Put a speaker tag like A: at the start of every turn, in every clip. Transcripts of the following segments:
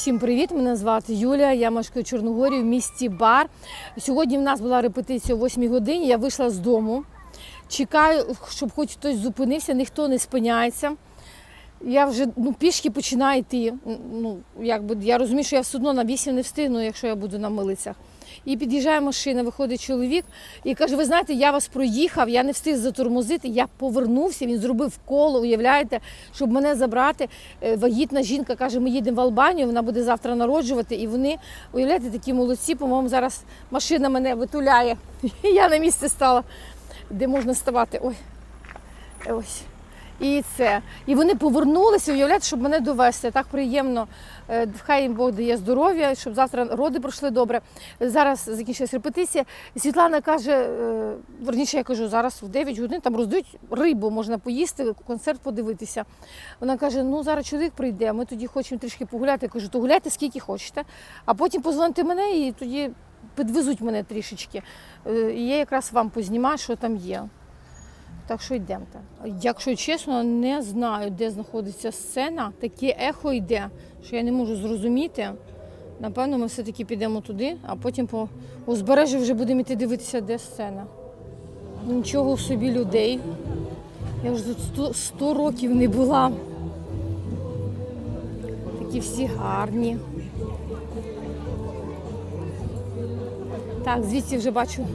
A: Всім привіт! Мене звати Юлія. Я мешкаю в Чорногорії в місті Бар. Сьогодні в нас була репетиція о 8 годині. Я вийшла з дому. Чекаю, щоб хоч хтось зупинився, ніхто не спиняється. Я вже ну, пішки починаю йти. Ну, якби, я розумію, що я все одно на 8 не встигну, якщо я буду на милицях. І під'їжджає машина, виходить чоловік і каже: Ви знаєте, я вас проїхав, я не встиг затормозити. Я повернувся. Він зробив коло. Уявляєте, щоб мене забрати. Е, Вагітна жінка каже: Ми їдемо в Албанію, вона буде завтра народжувати. І вони уявляєте, такі молодці. По-моєму, зараз машина мене витуляє. Я на місці стала, де можна ставати. Ой, ось. І це. І вони повернулися, уявляєте, щоб мене довести. Так приємно. Е, Хай їм Бог дає здоров'я, щоб завтра роди пройшли добре. Зараз закінчилась репетиція. Світлана каже: е, верніше, я кажу, зараз в 9 годин там роздають рибу, можна поїсти, концерт подивитися. Вона каже: ну зараз чоловік прийде, ми тоді хочемо трішки погуляти. Я кажу, то гуляйте скільки хочете, а потім позвоните мене і тоді підвезуть мене трішечки. Е, І я якраз вам познімаю, що там є. Так що йдемте. Якщо чесно, не знаю, де знаходиться сцена. Таке ехо йде, що я не можу зрозуміти. Напевно, ми все-таки підемо туди, а потім по узбережжю вже будемо йти дивитися, де сцена. Нічого в собі людей. Я вже тут 100, 100 років не була. Такі всі гарні. Так, звідси вже бачу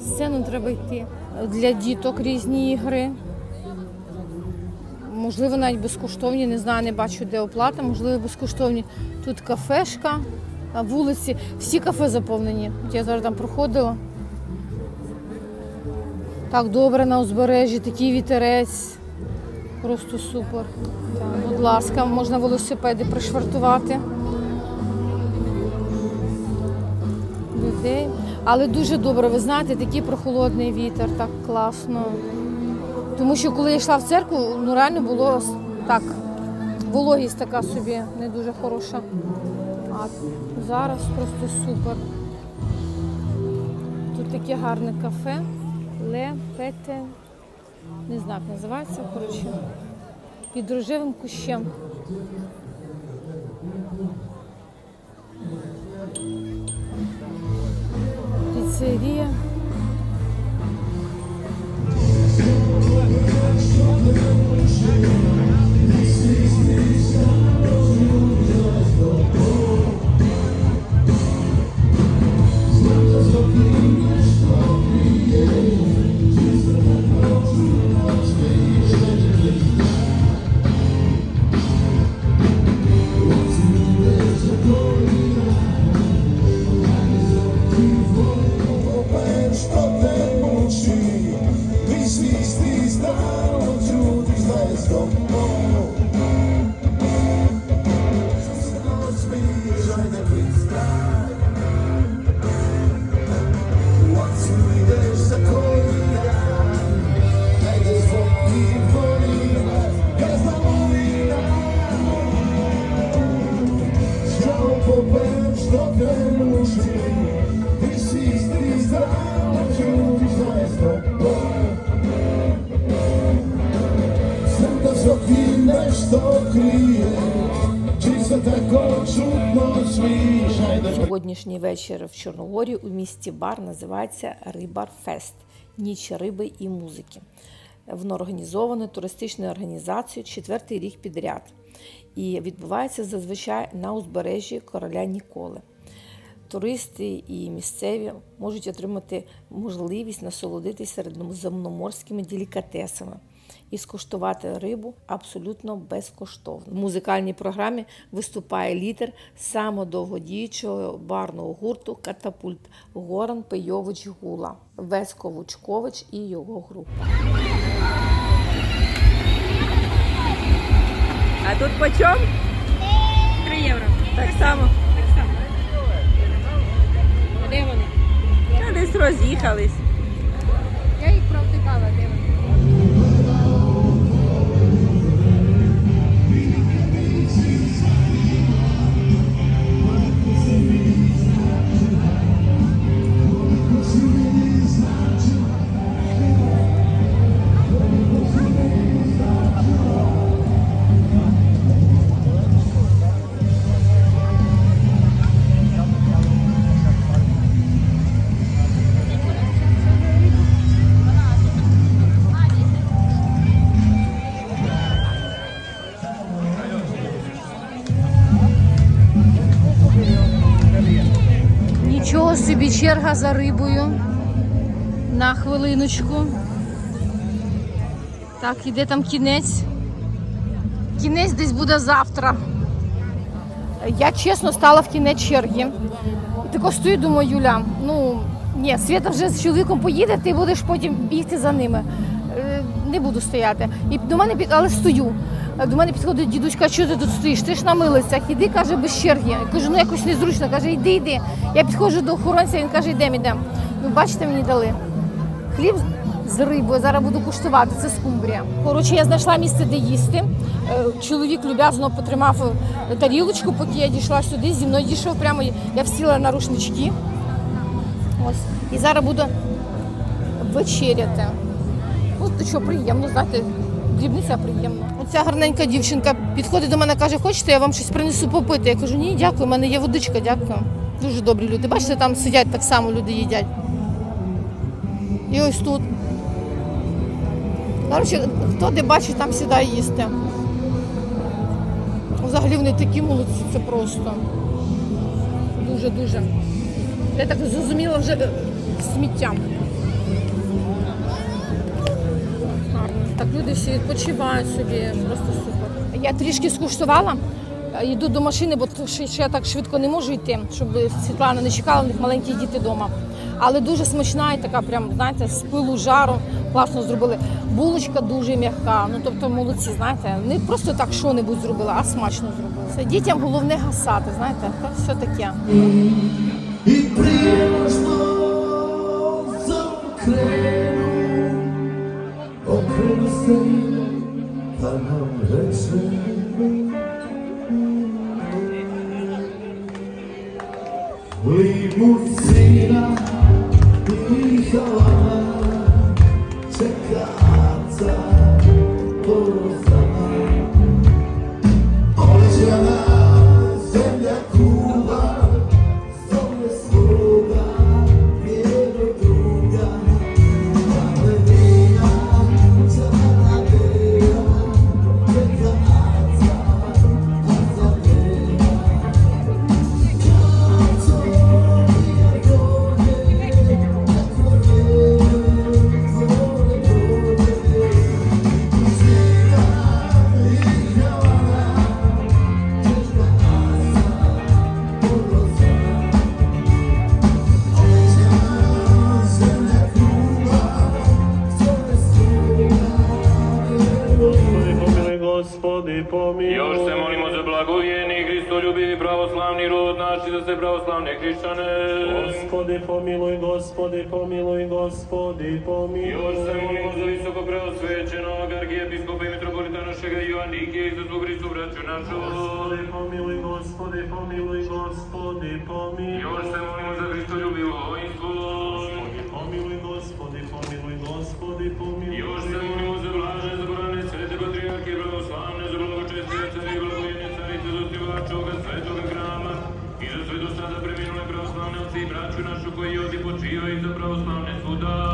A: сцену треба йти. Для діток різні ігри. Можливо, навіть безкоштовні, не знаю, не бачу, де оплата, можливо, безкоштовні. Тут кафешка, а вулиці, всі кафе заповнені. Я зараз там проходила. Так, добре на узбережжі, такий вітерець. Просто супер. Так, будь ласка, можна велосипеди пришвартувати. людей. Але дуже добре, ви знаєте, такий прохолодний вітер, так класно. Тому що коли я йшла в церкву, ну реально було так, вологість така собі не дуже хороша. А зараз просто супер. Тут таке гарне кафе. Ле Пете. Не знаю, як називається, коротше. Під рожевим кущем.
B: seria
A: Сьогоднішній вечір в Чорногорії у місті Бар називається Рибар Фест Ніч риби і музики. Воно організоване туристичною організацією четвертий рік підряд і відбувається зазвичай на узбережжі короля Ніколи. Туристи і місцеві можуть отримати можливість насолодитися середземноморськими делікатесами і скуштувати рибу абсолютно безкоштовно. В музикальній програмі виступає лідер самодовгодіючого барного гурту Катапульт Горан Пейович Гула, Веско Вучкович і його група.
C: А тут почем?
D: 3 євро.
C: Так само.
D: Так само. Де вони?
C: Десь роз'їхались.
A: Нічого собі черга за рибою. На хвилиночку. Так, іде там кінець. Кінець десь буде завтра. Я чесно стала в кінець черги. І тако стою, думаю, Юля, ну ні, Свята вже з чоловіком поїде, ти будеш потім бігти за ними. Е, Не буду стояти. І до мене але стою. Е, До мене підходить дідусь, каже, що ти тут стоїш? Ти ж на милицях, іди, каже, без черги. Я кажу, ну якось незручно. Каже, йди, йди. Я підходжу до охоронця, він каже, йдемо, йдемо. Ну, бачите, мені дали. Хліб з рибою, зараз буду куштувати, це скумбрія. Коротше, я знайшла місце, де їсти. Е, Чоловік люб'язно потримав е, тарілочку, поки я дійшла сюди, зі мною дійшов прямо, я всіла на рушнички. Ось. І зараз буду вечеряти. Ну, то що, приємно, знаєте, дрібниця приємна. Оця гарненька дівчинка підходить до мене, каже, хочете, я вам щось принесу попити. Я кажу, ні, дякую, в мене є водичка, дякую. Дуже добрі люди. Бачите, там сидять так само, люди їдять. І ось тут. Коротше, хто де бачить, там сідає їсти. Взагалі вони такі молодці, це просто. Дуже-дуже. Я так зрозуміла вже е, сміттям. Так люди всі відпочивають собі, просто супер. Я трішки скуштувала, е, йду до машини, бо ще ще я так швидко не можу йти, щоб Світлана не чекала, у них маленькі діти вдома. Але дуже смачна і така, прям, знаєте, з пилу жару класно зробили. Булочка дуже м'яка. Ну тобто молодці, знаєте, не просто так що-небудь зробили, а смачно зробили. Це дітям головне гасати, знаєте, то все таке.
B: І приємно знов
E: bu silah bir zaman sve pravoslavne hrišćane.
F: Gospodi pomiluj, Gospodi pomiluj, Gospodi pomiluj.
E: Još se molimo za visoko preosvećenog arhijepiskopa i mitropolita našega Ioannikija i za svu Hristu braću našu.
F: Gospodi pomiluj, Gospodi pomiluj, Gospodi pomiluj.
E: Još se molimo za Hristoljubivo vojstvo. Našu koji ovdje počivaju za pravoslavne suda.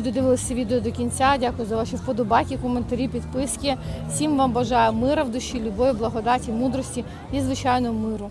A: Що додивилися відео до кінця. Дякую за ваші вподобайки, коментарі, підписки. Всім вам бажаю мира в душі, любові, благодаті, мудрості і, звичайно, миру.